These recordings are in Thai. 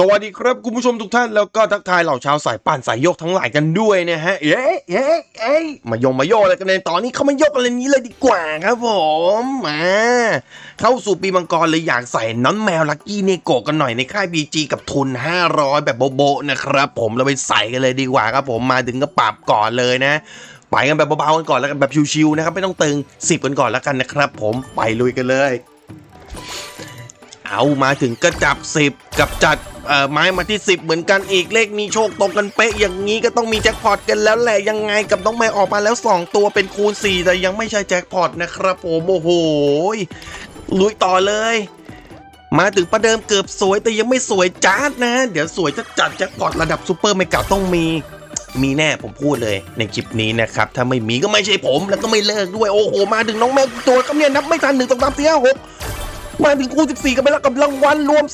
สวัสดีครับคุณผู้ชมทุกท่านแล้วก็ทักทายเหล่าชาวสายป่านสายโยกทั้งหลายกันด้วยนะฮะเย้เย้เอ้ยมายงมาโยกอะไรกันในตอนนี้เขามาโยกอะไรนี้เลยดีกว่าครับผมมาเข้าสู่ปีมังกรเลยอยากใส่น้อนแมวลักกี้เนโกะกันหน่อยในค่าย BG กับทุน 500 แบบโบะๆนะครับผมเราไปใส่กันเลยดีกว่าครับผมมาถึงก็ปรับก่อนเลยนะไปกันแบบเบาๆกันก่อนแล้วกันแบบชิวๆนะครับไม่ต้องตึง10กันก่อนแล้วกันนะครับผมไปลุยกันเลย เอามาถึงก็จับ 10 กับจัดเอ่อไม้มาที่ 10 เหมือนกันอีกเลขมีโชคตรงกันเป๊ะอย่างนี้ก็ต้องมีแจ็คพอตกันแล้วแหละยังไงกับน้องแมวออกมาแล้ว 2 ตัวเป็นคูณ 4 แต่ยังไม่ใช่แจ็คพอตนะครับผมโอ้โหลุยต่อเลย มาถึงประเดิมเกือบสวยแต่ยังไม่สวยจ้าดนะ เดี๋ยวสวยจะจัดแจ็คพอตระดับซูเปอร์เมกาต้องมีมีแน่ผมพูดเลยในคลิปนี้นะครับ ถ้าไม่มีก็ไม่ใช่ผมแล้วก็ไม่เลิกด้วยโอ้โห มาถึงน้องแมวตัวครับเนี่ยนับไม่ทันหนึ่งสองสามสี่ห้าหก มาถึงคู่14 กันไปแล้วกับรางวัลรวม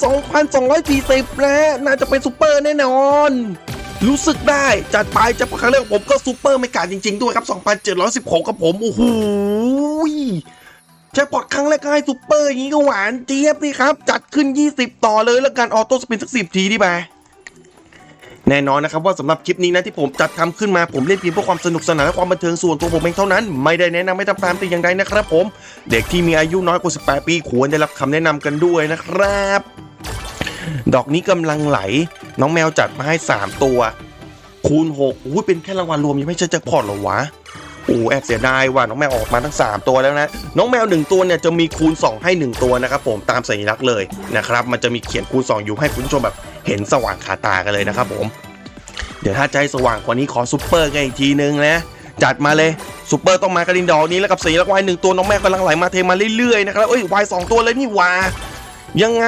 2,240นะฮะน่าจะเป็นซูเปอร์แน่นอน รู้สึกได้จัดไปจะครั้งแรกผมก็ซูเปอร์ไม่กาดจริง ๆ ด้วยครับ 2,716 กับผม โอ้โหแจ็คพอตครั้งแรกก็ให้ซูเปอร์อย่างนี้ก็หวานเจี๊ยบนี่ครับ จัดขึ้น 20 ต่อเลยแล้วกันออโต้สปินสัก 10 ทีดีไหม แน่นอนนะครับว่าสำหรับคลิปนี้นะที่ผมจัดทำขึ้นมาผมเล่นเพียงเพื่อความสนุกสนานและความบันเทิงส่วนตัวผมเองเท่านั้น ไม่ได้แนะนำให้ทำตามแต่อย่างใดนะครับผม เด็กที่มีอายุน้อยกว่า 18 ปีควรได้รับคำแนะนำกันด้วยนะครับ ดอกนี้กำลังไหล น้องแมวจัดมาให้ 3 ตัว คูณ6อุ้ยเป็นแค่รางวัลรวมยังไม่ใช่แจ็คพอตหรอวะ โอ้แอบเสียดายว่ะน้องแมวออกมาทั้ง 3 ตัวแล้วนะ น้องแมว 1 ตัวเนี่ยจะมีคูณ 2 ให้ 1 ตัวนะครับผมตามสัญลักษณ์เลยนะครับมันจะมีเขียนคูณ 2 อยู่ให้คุณผู้ชมแบบเห็นสว่างขาตากันเลยนะครับผม เดี๋ยวถ้าใจสว่างกว่านี้ขอซุปเปอร์กันอีกทีนึงนะจัดมาเลยซุปเปอร์ต้องมากระดินดอกนี้แล้วกับสีล้ววายหนึ่งตัวน้องแม่กำลังไหลมาเทมาเรื่อยๆนะครับเอ้ยวายสองตัวเลยนี่วายังไง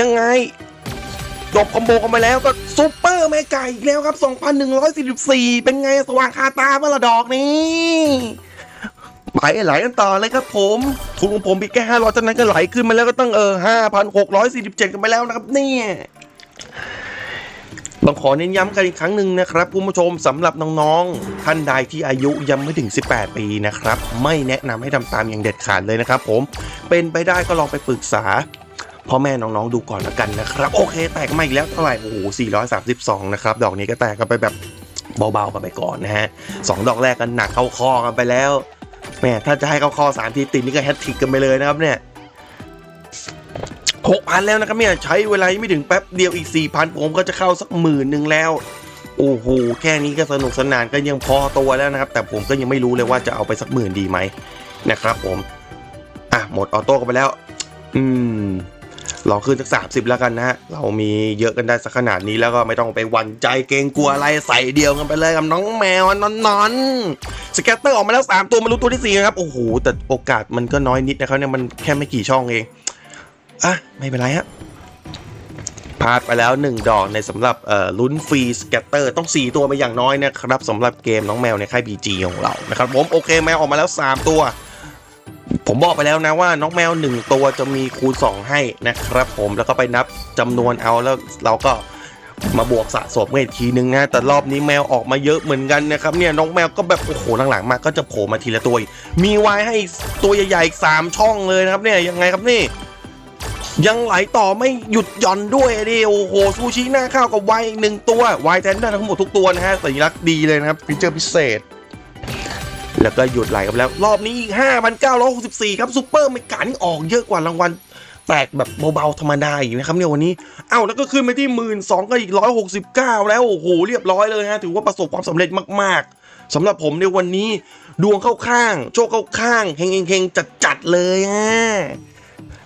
ยังไง จบคอมโบกันไปแล้วก็ซุปเปอร์แม่ไก่อีกแล้วครับ 2,144 เป็นไงสว่างคาตาเมื่อละดอกนี้ไปไหลกันต่อเลยครับผม ทุนของผมมีแค่500จานั้นก็ไหลขึ้นมาแล้วก็ตั้งเออ5,647กันไปแล้วนะครับเนี่ยต้องขอเน้นย้ำกันอีกครั้งหนึ่งนะครับคุณผู้ชมสำหรับน้องๆ ท่านใดที่อายุยังไม่ถึง 18 ปีนะครับ ไม่แนะนำให้ทำตามอย่างเด็ดขาดเลยนะครับผมเป็นไปได้ก็ลองไปปรึกษา พ่อแม่น้องๆดูก่อนละกันนะครับโอเคแตกมาอีกแล้วเท่าไหร่โอ้โห432 นะครับ ดอกนี้ก็แตกกันไปแบบเบาๆกันไปก่อนนะฮะสองดอกแรกกันหนักเข้าคอกันไปแล้วแม่ถ้าจะให้เข้าคอสามทีติดนี่ก็แฮตทริกกันไปเลยนะครับเนี่ยหกพันแล้วนะครับเนี่ยใช้เวลาไม่ถึงแป๊บเดียวอีกสี่พันผมก็จะเข้าสักหมื่นหนึ่งแล้ว โอ้โหแค่นี้ก็สนุกสนานก็ยังพอตัวแล้วนะครับ แต่ผมก็ยังไม่รู้เลยว่าจะเอาไปสักหมื่นดีไหมนะครับ ผม อะหมดออโต้กันไปแล้ว อืม ลองขึ้นสักสามสิบแล้วกันนะฮะ เรามีเยอะกันได้สักขนาดนี้แล้วก็ไม่ต้องไปหวั่นใจเกรงกลัวอะไรใส่เดียวกันไปเลยกับน้องแมวนอนนอนๆสแกตเตอร์ออกมาแล้วสามตัวมารู้ตัวที่สี่นะครับ โอ้โห แต่โอกาสมันก็น้อยนิดนะครับเนี่ยมันแค่ไม่กี่ช่องเอง อะ ไม่เป็นไรฮะพลาดไปแล้ว 1 ดอกในสำหรับเอ่อลุ้นฟรีสแกตเตอร์ต้อง 4 ตัวไปอย่างน้อยนะครับสำหรับเกมน้องแมวในค่าย BG ของเรานะครับผมโอเคแมวออกมาแล้ว 3 ตัว ผมบอกไปแล้วนะว่าน้องแมว 1 ตัวจะมีคูณ 2 ให้นะครับ ผมแล้วก็ไปนับจำนวนเอาแล้วเราก็มาบวกสะสมกันอีกทีนึงนะแต่รอบนี้แมวออกมาเยอะเหมือนกันนะครับเนี่ยน้องแมวก็แบบโอ้โหหลังๆมาก็จะโผล่มาทีละตัว มีไว้ให้ตัวใหญ่ๆอีกสามช่องเลยนะครับเนี่ยยังไงครับนี่ ยังไหลต่อไม่หยุดหย่อนด้วยดิโอ้โหซูชิหน้าข้าวกับไวอีกหนึ่งตัวไวน์แทนได้ทั้งหมดทุกตัวนะฮะสัญลักษณ์ดีเลยนะครับฟีเจอร์พิเศษ แล้วก็หยุดไหลกันแล้ว รอบนี้อีก 5,964 ครับซูเปอร์เมกานี่ออกเยอะกว่ารางวัลแตกแบบเบาๆธรรมดาอยู่นะครับเนี่ยวันนี้ เอ้าแล้วก็ขึ้นไปที่1 2ื่นก็อีก169แล้วโอ้โหเรียบร้อยเลยฮะถือว่าประสบความสำเร็จมากๆสำหรับผมในวันนี้ดวงเข้าข้าง โชคเข้าข้างเฮงๆๆจัดๆเลยฮะ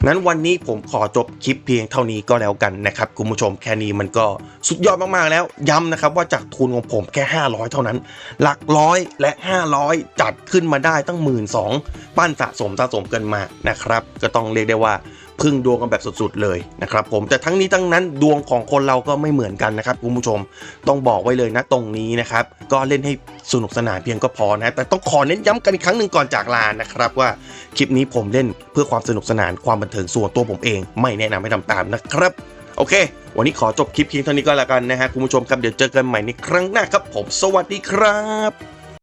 นั้นวันนี้ผมขอจบคลิปเพียงเท่านี้ก็แล้วกันนะครับคุณผู้ชมแค่นี้มันก็สุดยอดมากๆแล้วย้ำนะครับว่าจากทุนของผมแค่ 500 เท่านั้น หลักร้อยและ 500 จัดขึ้นมาได้ตั้งหมื่นสองปั้นสะสมสะสมกันมานะครับ ก็ต้องเรียกได้ว่า พึ่งดวงกันแบบสุดๆเลยนะครับผมแต่ทั้งนี้ทั้งนั้นดวงของคนเราก็ไม่เหมือนกันนะครับคุณผู้ชมต้องบอกไว้เลยนะตรงนี้นะครับก็เล่นให้สนุกสนานเพียงก็พอนะแต่ต้องขอเน้นย้ำกันอีกครั้งหนึ่งก่อนจากลานะครับว่าคลิปนี้ผมเล่นเพื่อความสนุกสนานความบันเทิงส่วนตัวผมเอง ไม่แนะนำให้ทำตามนะครับโอเค วันนี้ขอจบคลิปเพียงเท่านี้ก็แล้วกันนะฮะคุณผู้ชมครับเดี๋ยวเจอกันใหม่ในครั้งหน้าครับผม สวัสดีครับ